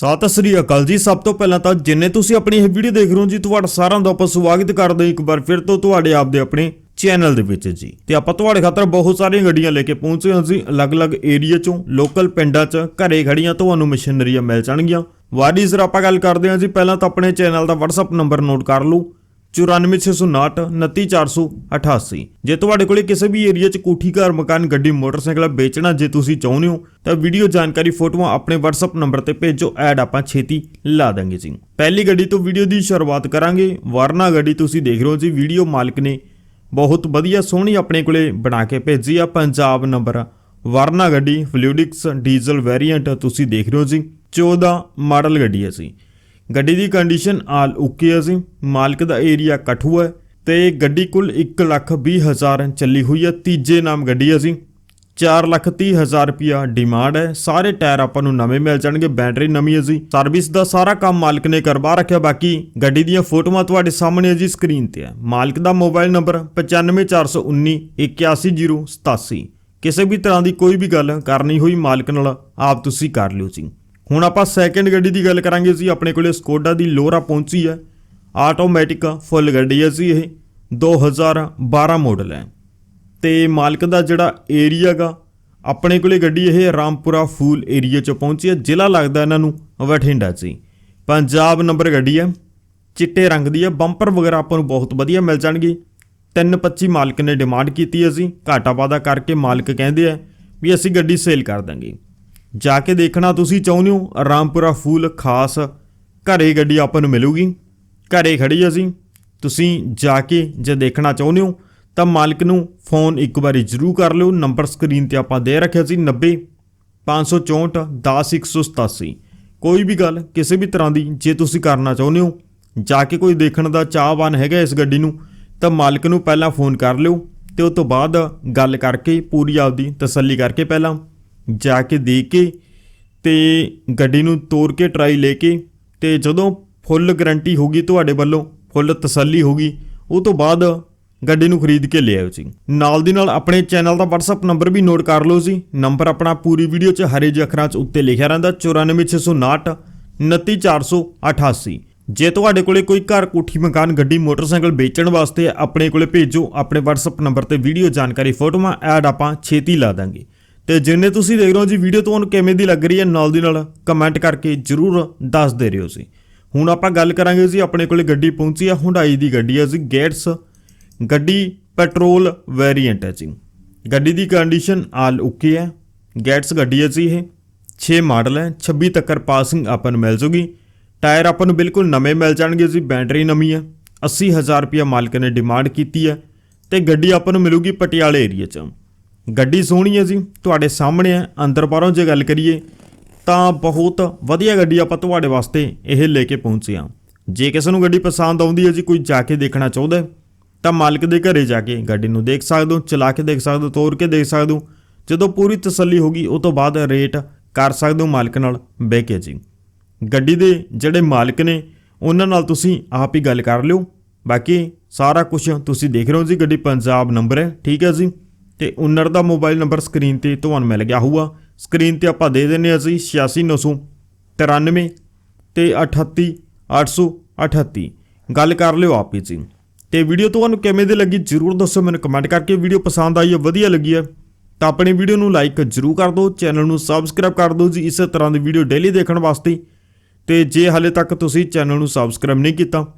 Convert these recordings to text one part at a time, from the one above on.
ਸਤਿ ਸ੍ਰੀ ਅਕਾਲ ਜੀ। ਸਭ ਤੋਂ ਪਹਿਲਾਂ ਤਾਂ ਜਿੰਨੇ ਤੁਸੀਂ ਆਪਣੀ ਇਹ ਵੀਡੀਓ ਦੇਖ ਰਹੇ ਹੋ ਜੀ, ਤੁਹਾਡਾ ਸਾਰਿਆਂ ਦਾ ਆਪਾਂ ਸਵਾਗਤ ਕਰਦੇ ਹਾਂ ਇੱਕ ਵਾਰ ਫਿਰ ਤੋਂ ਤੁਹਾਡੇ ਆਪ ਦੇ ਆਪਣੇ ਚੈਨਲ ਦੇ ਵਿੱਚ ਜੀ। ਤੇ ਆਪਾਂ ਤੁਹਾਡੇ ਖਾਤਰ ਬਹੁਤ ਸਾਰੀਆਂ ਗੱਡੀਆਂ ਲੈ ਕੇ ਪਹੁੰਚੇ ਹਾਂ ਜੀ, ਅਲੱਗ-ਅਲੱਗ ਏਰੀਆ ਚੋਂ, ਲੋਕਲ ਪਿੰਡਾਂ 'ਚ, ਘਰੇ ਖੜੀਆਂ ਤੁਹਾਨੂੰ ਮਸ਼ੀਨਰੀਆਂ ਮਿਲ ਜਾਣਗੀਆਂ। ਵਾਡੀ ਜ਼ਰਾ ਆਪਾਂ ਗੱਲ ਕਰਦੇ ਹਾਂ ਜੀ, ਪਹਿਲਾਂ ਤਾਂ ਆਪਣੇ ਚੈਨਲ ਦਾ WhatsApp ਨੰਬਰ ਨੋਟ ਕਰ ਲਓ। 94659 29488 ਜੇ ਤੁਹਾਡੇ ਕੋਲੇ ਕਿਸੇ ਵੀ ਏਰੀਆ 'ਚ ਕੋਠੀ, ਘਰ, ਮਕਾਨ, ਗੱਡੀ, ਮੋਟਰਸਾਈਕਲ ਵੇਚਣਾ ਜੇ ਤੁਸੀਂ ਚਾਹੁੰਦੇ ਹੋ, ਤਾਂ ਵੀਡੀਓ ਜਾਣਕਾਰੀ ਫੋਟੋਆਂ ਆਪਣੇ WhatsApp ਨੰਬਰ ਤੇ ਭੇਜੋ, ਐਡ ਆਪਾਂ ਛੇਤੀ ਲਾ ਦਾਂਗੇ ਜੀ। ਪਹਿਲੀ ਗੱਡੀ ਤੋਂ ਵੀਡੀਓ ਦੀ ਸ਼ੁਰੂਆਤ ਕਰਾਂਗੇ। ਵਰਨਾ ਗੱਡੀ ਤੁਸੀਂ ਦੇਖ ਰਹੇ ਹੋ ਜੀ ਵੀਡੀਓ ਮਾਲਕ ਨੇ ਬਹੁਤ ਵਧੀਆ ਸੋਹਣੀ ਆਪਣੇ ਕੋਲੇ ਬਣਾ ਕੇ ਭੇਜੀ ਆ, ਪੰਜਾਬ ਨੰਬਰ। ਵਰਨਾ ਗੱਡੀ ਫਲੂਇਡਿਕਸ ਡੀਜ਼ਲ ਵੇਰੀਐਂਟ ਤੁਸੀਂ ਦੇਖ ਰਹੇ ਹੋ ਜੀ। 14 ਮਾਡਲ ਗੱਡੀ ਹੈ ਜੀ। ਗੱਡੀ ਦੀ ਕੰਡੀਸ਼ਨ ਆਲ ਓਕੇ ਹੈ ਜੀ। ਮਾਲਕ ਦਾ ਏਰੀਆ ਕਠੂਆ ਹੈ ਤੇ ਗੱਡੀ ਕੁੱਲ 120000 ਚੱਲੀ ਹੋਈ ਹੈ ਤੀਜੇ ਨਾਮ ਗੱਡੀ ਹੈ ਜੀ। 430000 ਰੁਪਿਆ ਡਿਮਾਂਡ ਹੈ ਸਾਰੇ ਟਾਇਰ ਆਪਾਂ ਨੂੰ ਨਵੇਂ ਮਿਲ ਜਾਣਗੇ ਬੈਟਰੀ ਨਵੀਂ ਹੈ ਜੀ। ਸਰਵਿਸ ਦਾ ਸਾਰਾ ਕੰਮ ਮਾਲਕ ਨੇ ਕਰਵਾ ਰੱਖਿਆ। ਬਾਕੀ ਗੱਡੀ ਦੀਆਂ ਫੋਟੋਆਂ ਤੁਹਾਡੇ ਸਾਹਮਣੇ ਹੈ ਜੀ ਸਕਰੀਨ ਤੇ ਹੈ ਮਾਲਕ ਦਾ ਮੋਬਾਈਲ ਨੰਬਰ 9541 81087 ਕਿਸੇ ਵੀ ਤਰ੍ਹਾਂ ਦੀ ਕੋਈ ਵੀ ਗੱਲ ਕਰਨੀ ਹੋਈ ਮਾਲਕ ਨਾਲ ਆਪ ਤੁਸੀਂ ਕਰ ਲਿਓ ਜੀ। ਹੁਣ ਆਪਾਂ ਸੈਕੰਡ ਗੱਡੀ ਦੀ ਗੱਲ ਕਰਾਂਗੇ ਜੀ, ਆਪਣੇ ਕੋਲੇ ਸਕੋਡਾ ਦੀ ਲੋਰਾ ਪਹੁੰਚੀ ਹੈ। ਆਟੋਮੈਟਿਕ ਫੁੱਲ ਗੱਡੀ ਹੈ ਜੀ ਇਹ 2012 ਮਾਡਲ ਹੈ। ਤੇ ਮਾਲਕ ਦਾ ਜਿਹੜਾ ਏਰੀਆ ਗਾ ਆਪਣੇ ਕੋਲੇ ਗੱਡੀ ਇਹ ਰਾਮਪੁਰਾ ਫੂਲ ਏਰੀਆ ਚ ਪਹੁੰਚੀ ਹੈ। ਜ਼ਿਲ੍ਹਾ ਲੱਗਦਾ ਇਹਨਾਂ ਨੂੰ ਬਠਿੰਡਾ ਜੀ। ਪੰਜਾਬ ਨੰਬਰ ਗੱਡੀ ਹੈ, ਚਿੱਟੇ ਰੰਗ ਦੀ ਹੈ ਬੰਪਰ ਵਗੈਰਾ ਆਪਾਂ ਨੂੰ ਬਹੁਤ ਵਧੀਆ ਮਿਲ ਜਾਣਗੇ। 325 ਮਾਲਕ ਨੇ ਡਿਮਾਂਡ ਕੀਤੀ ਹੈ ਜੀ, ਘਾਟਾ ਵਾਦਾ ਕਰਕੇ ਮਾਲਕ ਕਹਿੰਦੇ ਆ ਵੀ ਅਸੀਂ ਗੱਡੀ ਸੇਲ ਕਰ ਦਾਂਗੇ। ਜਾ ਕੇ ਦੇਖਣਾ ਤੁਸੀਂ ਚਾਹੁੰਦੇ ਹੋ, ਰਾਮਪੁਰਾ ਫੂਲ ਖਾਸ ਘਰੇ ਗੱਡੀ ਆਪਾਂ ਨੂੰ ਮਿਲੂਗੀ। ਘਰੇ ਖੜੀ ਅਸੀਂ। ਤੁਸੀਂ ਜਾ ਕੇ ਜੇ ਦੇਖਣਾ ਚਾਹੁੰਦੇ ਹੋ, ਤਾਂ ਮਾਲਕ ਨੂੰ ਫੋਨ ਇੱਕ ਵਾਰੀ ਜ਼ਰੂਰ ਕਰ ਲਿਓ। ਨੰਬਰ ਸਕਰੀਨ ਤੇ ਆਪਾਂ ਦੇ ਰੱਖਿਆ ਸੀ 90 564 10187 ਕੋਈ ਵੀ ਗੱਲ, ਕਿਸੇ ਵੀ ਤਰ੍ਹਾਂ ਦੀ, ਜੇ ਤੁਸੀਂ ਕਰਨਾ ਚਾਹੁੰਦੇ ਹੋ, ਜਾ ਕੇ ਕੋਈ ਦੇਖਣ ਦਾ ਚਾਹਵਾਨ ਹੈਗਾ ਇਸ ਗੱਡੀ ਨੂੰ, ਤਾਂ ਮਾਲਕ ਨੂੰ ਪਹਿਲਾਂ ਫੋਨ ਕਰ ਲਿਓ ਤੇ ਉਸ ਤੋਂ ਬਾਅਦ ਗੱਲ ਕਰਕੇ ਪੂਰੀ ਆਪਦੀ ਤਸੱਲੀ ਕਰਕੇ ਪਹਿਲਾਂ ਜਾ ਕੇ ਦੇ ਕੇ ਤੇ ਗੱਡੀ ਨੂੰ ਤੋੜ ਕੇ ਟਰਾਈ ਲੈ ਕੇ ਤੇ ਜਦੋਂ ਫੁੱਲ ਗਾਰੰਟੀ ਹੋਗੀ ਤੁਹਾਡੇ ਵੱਲੋਂ ਫੁੱਲ ਤਸੱਲੀ ਹੋਗੀ ਉਹ ਤੋਂ ਬਾਅਦ ਗੱਡੀ ਨੂੰ ਖਰੀਦ ਕੇ ਲੈ ਆਇਓ ਜੀ। ਨਾਲ ਦੀ ਨਾਲ ਆਪਣੇ ਚੈਨਲ ਦਾ WhatsApp ਨੰਬਰ ਵੀ ਨੋਟ ਕਰ ਲਓ ਜੀ। ਨੰਬਰ ਆਪਣਾ ਪੂਰੀ ਵੀਡੀਓ 'ਚ ਹਰੇ ਜਿਹੇ ਅੱਖਰਾਂ 'ਚ ਉੱਤੇ ਲਿਖਿਆ ਰਹਿੰਦਾ 94659 29488 ਜੇ ਤੁਹਾਡੇ ਕੋਲੇ ਕੋਈ ਘਰ ਕੋਠੀ ਮਕਾਨ, ਗੱਡੀ, ਮੋਟਰਸਾਈਕਲ ਵੇਚਣ ਵਾਸਤੇ ਆਪਣੇ ਕੋਲੇ ਭੇਜੋ, ਆਪਣੇ WhatsApp ਨੰਬਰ ਤੇ ਵੀਡੀਓ ਜਾਣਕਾਰੀ ਫੋਟੋਆਂ ਐਡ ਆਪਾਂ ਛੇਤੀ ਲਾ ਦਾਂਗੇ। ਤੇ ਜਿੰਨੇ ਤੁਸੀਂ ਦੇਖ ਰਹੇ ਹੋ ਜੀ ਵੀਡੀਓ ਤੁਹਾਨੂੰ ਕਿਵੇਂ ਦੀ ਲੱਗ ਰਹੀ ਹੈ ਨਾਲ ਦੀ ਨਾਲ ਕਮੈਂਟ ਕਰਕੇ ਜਰੂਰ ਦੱਸ ਦੇ ਰਹੇ ਹੋ ਜੀ। ਹੁਣ ਆਪਾਂ ਗੱਲ ਕਰਾਂਗੇ ਜੀ, ਆਪਣੇ ਕੋਲੇ ਗੱਡੀ ਪਹੁੰਚੀ ਆ ਹੁੰਡਾਈ ਦੀ ਗੱਡੀ ਹੈ ਜੀ ਗੇਟਸ ਗੱਡੀ ਪੈਟਰੋਲ ਵੇਰੀਐਂਟ ਹੈ ਜੀ। ਗੱਡੀ ਦੀ ਕੰਡੀਸ਼ਨ ਆਲ ਓਕੇ ਹੈ। ਗੇਟਸ ਗੱਡੀ ਹੈ ਜੀ ਇਹ। 6 ਮਾਡਲ ਹੈ 26 ਤੱਕਰ ਪਾਸਿੰਗ ਆਪਾਂ ਨੂੰ ਮਿਲ ਜੂਗੀ। ਟਾਇਰ ਆਪਾਂ ਨੂੰ ਬਿਲਕੁਲ ਨਵੇਂ ਮਿਲ ਜਾਣਗੇ ਜੀ ਬੈਟਰੀ ਨਵੀਂ ਹੈ। 80000 ਰੁਪਇਆ ਮਾਲਕ ਨੇ ਡਿਮਾਂਡ ਕੀਤੀ ਹੈ। ਤੇ ਗੱਡੀ ਆਪਾਂ ਨੂੰ ਮਿਲੂਗੀ ਪਟਿਆਲੇ ਏਰੀਆ 'ਚ। ਗੱਡੀ ਸੋਹਣੀ ਹੈ ਜੀ, ਤੁਹਾਡੇ ਸਾਹਮਣੇ ਹੈ, ਅੰਦਰ ਬਾਹਰੋਂ ਜੇ ਗੱਲ ਕਰੀਏ, ਤਾਂ ਬਹੁਤ ਵਧੀਆ ਗੱਡੀ ਆਪਾਂ ਤੁਹਾਡੇ ਵਾਸਤੇ ਇਹ ਲੈ ਕੇ ਪਹੁੰਚੇ ਹਾਂ। ਜੇ ਕਿਸੇ ਨੂੰ ਗੱਡੀ ਪਸੰਦ ਆਉਂਦੀ ਹੈ ਜੀ, ਕੋਈ ਜਾ ਕੇ ਦੇਖਣਾ ਚਾਹੁੰਦਾ ਤਾਂ ਮਾਲਕ ਦੇ ਘਰੇ ਜਾ ਕੇ ਗੱਡੀ ਨੂੰ ਦੇਖ ਸਕਦੇ ਹੋ, ਚਲਾ ਕੇ ਦੇਖ ਸਕਦੇ ਹੋ, ਤੋਰ ਕੇ ਦੇਖ ਸਕਦੇ ਹੋ, ਜਦੋਂ ਪੂਰੀ ਤਸੱਲੀ ਹੋਗੀ ਉਹ ਤੋਂ ਬਾਅਦ ਰੇਟ ਕਰ ਸਕਦੇ ਹੋ ਮਾਲਕ ਨਾਲ ਬਹਿ ਕੇ ਜੀ। ਗੱਡੀ ਦੇ ਜਿਹੜੇ ਮਾਲਕ ਨੇ, ਉਹਨਾਂ ਨਾਲ ਤੁਸੀਂ ਆਪ ਹੀ ਗੱਲ ਕਰ ਲਿਓ। ਬਾਕੀ ਸਾਰਾ ਕੁਝ ਤੁਸੀਂ ਦੇਖ ਰਹੇ ਹੋ ਜੀ, ਗੱਡੀ ਪੰਜਾਬ ਨੰਬਰ ਹੈ, ਠੀਕ ਹੈ ਜੀ? ਤੇ ਓਨਰ ਦਾ ਮੋਬਾਈਲ ਨੰਬਰ ਸਕਰੀਨ ਤੇ ਤੁਹਾਨੂੰ ਮਿਲ ਗਿਆ ਹੋਊਗਾ। ਸਕਰੀਨ ਤੇ ਆਪਾਂ ਦੇ ਦਿੰਨੇ ਹਾਂ ਜੀ 86993 ਤੇ 38838 ਗੱਲ ਕਰ ਲਿਓ ਆਪ ਹੀ ਜੀ। ਤੇ ਵੀਡੀਓ ਤੁਹਾਨੂੰ ਕਿਵੇਂ ਦੀ ਲੱਗੀ ਜਰੂਰ ਦੱਸੋ ਮੈਨੂੰ ਕਮੈਂਟ ਕਰਕੇ। ਵੀਡੀਓ ਪਸੰਦ ਆਈ ਹੈ, ਵਧੀਆ ਲੱਗੀ ਹੈ, ਤਾਂ ਆਪਣੀ ਵੀਡੀਓ ਨੂੰ ਲਾਈਕ ਜਰੂਰ ਕਰ ਦਿਓ। ਚੈਨਲ ਨੂੰ ਸਬਸਕ੍ਰਾਈਬ ਕਰ ਦਿਓ ਜੀ, ਇਸੇ ਤਰ੍ਹਾਂ ਦੀ ਵੀਡੀਓ ਡੇਲੀ ਦੇਖਣ ਵਾਸਤੇ। ਤੇ ਜੇ ਹਾਲੇ ਤੱਕ ਤੁਸੀਂ ਚੈਨਲ ਨੂੰ ਸਬਸਕ੍ਰਾਈਬ ਨਹੀਂ ਕੀਤਾ,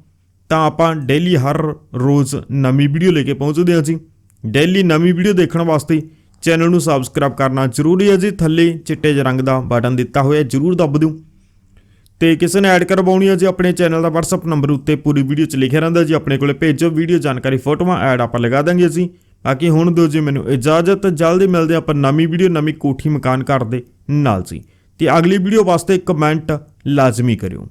ਤਾਂ ਆਪਾਂ ਡੇਲੀ ਹਰ ਰੋਜ਼ ਨਵੀਂ ਵੀਡੀਓ ਲੈ ਕੇ ਪਹੁੰਚਦੇ ਹਾਂ ਜੀ। ਡੇਲੀ ਨਵੀਂ ਵੀਡੀਓ ਦੇਖਣ ਵਾਸਤੇ ਚੈਨਲ ਨੂੰ ਸਬਸਕ੍ਰਾਈਬ ਕਰਨਾ ਜ਼ਰੂਰੀ ਹੈ ਜੀ। ਥੱਲੇ ਚਿੱਟੇ ਜਿਹੇ ਰੰਗ ਦਾ ਬਟਨ ਦਿੱਤਾ ਹੋਇਆ ਜ਼ਰੂਰ ਦੱਬ ਦਿਓ। ਤੇ ਕਿਸੇ ਨੇ ਐਡ ਕਰਵਾਉਣੀ ਹੈ ਜੀ ਆਪਣੇ ਚੈਨਲ ਦਾ WhatsApp ਨੰਬਰ ਉੱਤੇ ਪੂਰੀ ਵੀਡੀਓ 'ਚ ਲਿਖਿਆ ਰਹਿੰਦਾ ਜੀ। ਆਪਣੇ ਕੋਲੇ ਭੇਜੋ, ਵੀਡੀਓ ਜਾਣਕਾਰੀ, ਫੋਟੋਆਂ, ਐਡ ਆਪਾਂ ਲਗਾ ਦਾਂਗੇ ਜੀ। ਬਾਕੀ ਹੁਣ ਦਿਓ ਜੀ ਮੈਨੂੰ ਇਜਾਜ਼ਤ, ਜਲਦੀ ਮਿਲਦੇ ਆਪਾਂ ਨਵੀਂ ਵੀਡੀਓ, ਨਵੀਂ ਕੋਠੀ ਮਕਾਨ ਘਰ ਦੇ ਨਾਲ ਜੀ। ਤੇ ਅਗਲੀ ਵੀਡੀਓ ਵਾਸਤੇ ਕਮੈਂਟ ਲਾਜ਼ਮੀ ਕਰਿਓ।